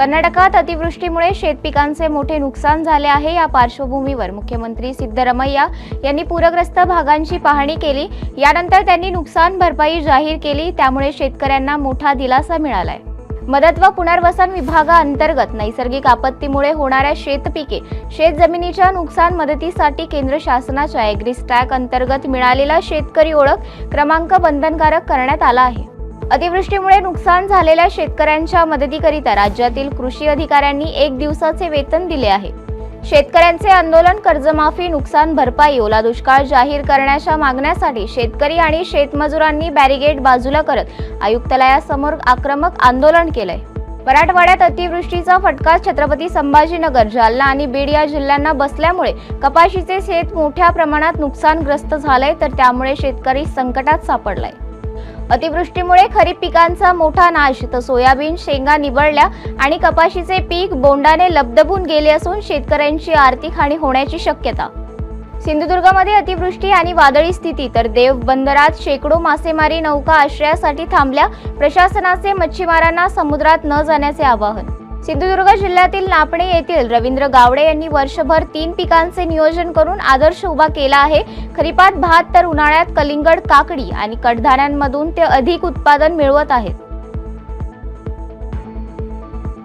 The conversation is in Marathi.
कर्नाटकात अतिवृष्टीमुळे शेतपिकांचे मोठे नुकसान झाले आहे. या पार्श्वभूमीवर मुख्यमंत्री सिद्धरमैया यांनी पूरग्रस्त भागांची पाहणी केली. यानंतर त्यांनी नुकसान भरपाई जाहीर केली. त्यामुळे शेतकऱ्यांना मोठा दिलासा मिळालाय. मदत व पुनर्वसन विभागाअंतर्गत नैसर्गिक आपत्तीमुळे होणाऱ्या शेतपिके शेतजमिनीच्या नुकसान मदतीसाठी केंद्र शासनाच्या एग्रीस्टॅक अंतर्गत मिळालेला शेतकरी ओळख क्रमांक बंधनकारक करण्यात आला आहे. अतिवृष्टीमुळे नुकसान झालेल्या शेतकऱ्यांच्या मदतीकरिता राज्यातील कृषी अधिकाऱ्यांनी एक दिवसाचे वेतन दिले आहे. शेतकऱ्यांचे आंदोलन कर्जमाफी नुकसान भरपाई ओला दुष्काळ जाहीर करण्याच्या मागण्यासाठी शेतकरी आणि शेतमजुरांनी बॅरिगेड बाजूला करत आयुक्तालयासमोर आक्रमक आंदोलन केलंय. मराठवाड्यात अतिवृष्टीचा फटका छत्रपती संभाजीनगर जालना आणि बीड या जिल्ह्यांना बसल्यामुळे कपाशीचे शेत मोठ्या प्रमाणात नुकसानग्रस्त झालंय तर त्यामुळे शेतकरी संकटात सापडलाय. अतिवृष्टीमुळे खरीप पिकांचा मोठा नाश. तर सोयाबीन शेंगा निवडल्या आणि कपाशीचे पीक बोंडाने लबदबून गेले असून शेतकऱ्यांची आर्थिक हानी होण्याची शक्यता. सिंधुदुर्गमध्ये अतिवृष्टी आणि वादळी स्थिती तर देव बंदरात शेकडो मासेमारी नौका आश्रयासाठी थांबल्या. प्रशासनाचे मच्छीमारांना समुद्रात न जाण्याचे आवाहन. सिंधुदुर्ग जिल्ह्यातील नापणे येथील रवींद्र गावडे यांनी वर्षभर तीन पिकांचे नियोजन करून आदर्श उभा केला आहे. खरीपात भात तर उन्हाळ्यात कलिंगड काकडी आणि कडधान्यांमधून ते अधिक उत्पादन मिळवत आहेत.